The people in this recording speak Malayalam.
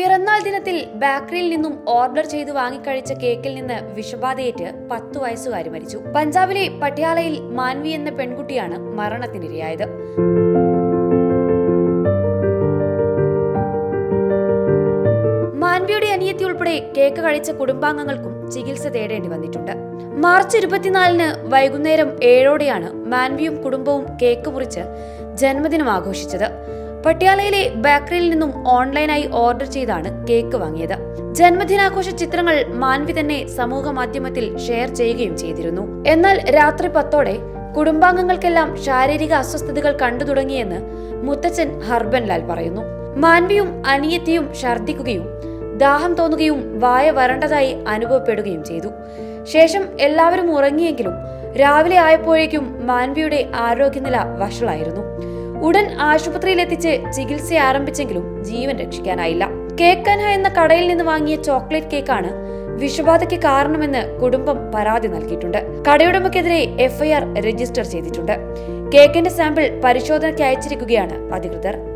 പിറന്നാൾ ദിനത്തിൽ ബേക്കറിയിൽ നിന്നും ഓർഡർ ചെയ്ത് വാങ്ങിക്കഴിച്ച കേക്കിൽ നിന്ന് വിഷബാധയേറ്റ് പത്തു വയസ്സുകാരി മരിച്ചു. പഞ്ചാബിലെ പട്യാലയിൽ മാൻവി എന്ന പെൺകുട്ടിയാണ് മരണത്തിനിരയായത്. മാൻവിയുടെ അനിയത്തി ഉൾപ്പെടെ കേക്ക് കഴിച്ച കുടുംബാംഗങ്ങൾക്കും ചികിത്സ തേടേണ്ടി വന്നിട്ടുണ്ട്. മാർച്ച് ഇരുപത്തിനാലിന് വൈകുന്നേരം ഏഴോടെയാണ് മാൻവിയും കുടുംബവും കേക്ക് മുറിച്ച് ജന്മദിനം ആഘോഷിച്ചത്. പട്യാലയിലെ ബേക്കറിയിൽ നിന്നും ഓൺലൈനായി ഓർഡർ ചെയ്താണ് കേക്ക് വാങ്ങിയത്. ജന്മദിനാഘോഷ ചിത്രങ്ങൾ മാൻവി തന്നെ സമൂഹ മാധ്യമത്തിൽ ഷെയർ ചെയ്യുകയും ചെയ്തിരുന്നു. എന്നാൽ രാത്രി പത്തോടെ കുടുംബാംഗങ്ങൾക്കെല്ലാം ശാരീരിക അസ്വസ്ഥതകൾ കണ്ടു തുടങ്ങിയെന്ന് മുത്തച്ഛൻ ഹർബൻലാൽ പറയുന്നു. മാൻവിയും അനിയത്തിയും ഛർദ്ദിക്കുകയും ദാഹം തോന്നുകയും വായ വരണ്ടതായി അനുഭവപ്പെടുകയും ചെയ്തു. ശേഷം എല്ലാവരും ഉറങ്ങിയെങ്കിലും രാവിലെ ആയപ്പോഴേക്കും മാൻവിയുടെ ആരോഗ്യനില വഷളായിരുന്നു. ഉടൻ ആശുപത്രിയിലെത്തിച്ച് ചികിത്സ ആരംഭിച്ചെങ്കിലും ജീവൻ രക്ഷിക്കാനായില്ല. കേക്കൻഹ എന്ന കടയിൽ നിന്ന് വാങ്ങിയ ചോക്ലേറ്റ് കേക്കാണ് വിഷബാധയ്ക്ക് കാരണമെന്ന് കുടുംബം പരാതി നൽകിയിട്ടുണ്ട്. കടയുടമയ്ക്കെതിരെ എഫ്ഐആർ രജിസ്റ്റർ ചെയ്തിട്ടുണ്ട്. കേക്കിന്റെ സാമ്പിൾ പരിശോധനയ്ക്ക് അയച്ചിരിക്കുകയാണ് അധികൃതർ.